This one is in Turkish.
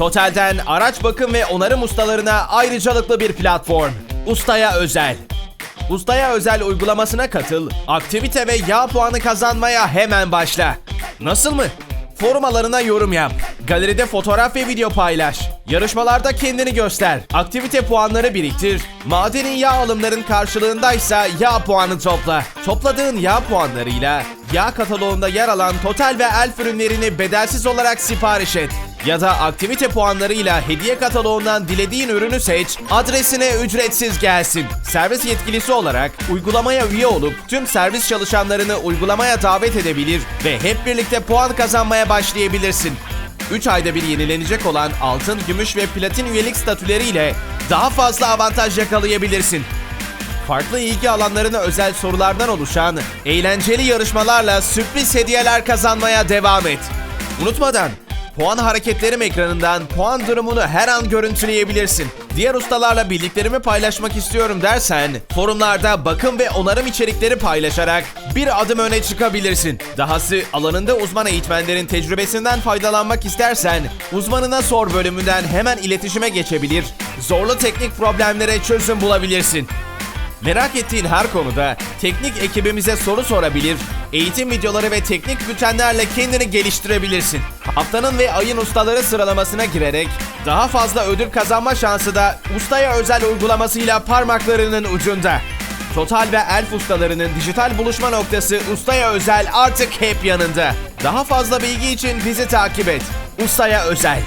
Total'den araç bakım ve onarım ustalarına ayrıcalıklı bir platform. Ustaya özel. Ustaya özel uygulamasına katıl, aktivite ve yağ puanı kazanmaya hemen başla. Nasıl mı? Forumalarına yorum yap. Galeride fotoğraf ve video paylaş. Yarışmalarda kendini göster. Aktivite puanları biriktir. Madenin yağ alımların karşılığındaysa yağ puanı topla. Topladığın yağ puanlarıyla yağ kataloğunda yer alan Total ve Elf ürünlerini bedelsiz olarak sipariş et. Ya da aktivite puanlarıyla hediye kataloğundan dilediğin ürünü seç, adresine ücretsiz gelsin. Servis yetkilisi olarak uygulamaya üye olup tüm servis çalışanlarını uygulamaya davet edebilir ve hep birlikte puan kazanmaya başlayabilirsin. 3 ayda bir yenilenecek olan altın, gümüş ve platin üyelik statüleriyle daha fazla avantaj yakalayabilirsin. Farklı ilgi alanlarına özel sorulardan oluşan eğlenceli yarışmalarla sürpriz hediyeler kazanmaya devam et. Unutmadan puan hareketlerim ekranından puan durumunu her an görüntüleyebilirsin. Diğer ustalarla bildiklerimi paylaşmak istiyorum dersen forumlarda bakım ve onarım içerikleri paylaşarak bir adım öne çıkabilirsin. Dahası alanında uzman eğitmenlerin tecrübesinden faydalanmak istersen uzmanına sor bölümünden hemen iletişime geçebilir, zorlu teknik problemlere çözüm bulabilirsin. Merak ettiğin her konuda teknik ekibimize soru sorabilir, eğitim videoları ve teknik bültenlerle kendini geliştirebilirsin. Haftanın ve ayın ustaları sıralamasına girerek daha fazla ödül kazanma şansı da ustaya özel uygulamasıyla parmaklarının ucunda. Total ve Elf ustalarının dijital buluşma noktası Ustaya Özel artık hep yanında. Daha fazla bilgi için bizi takip et. Ustaya Özel.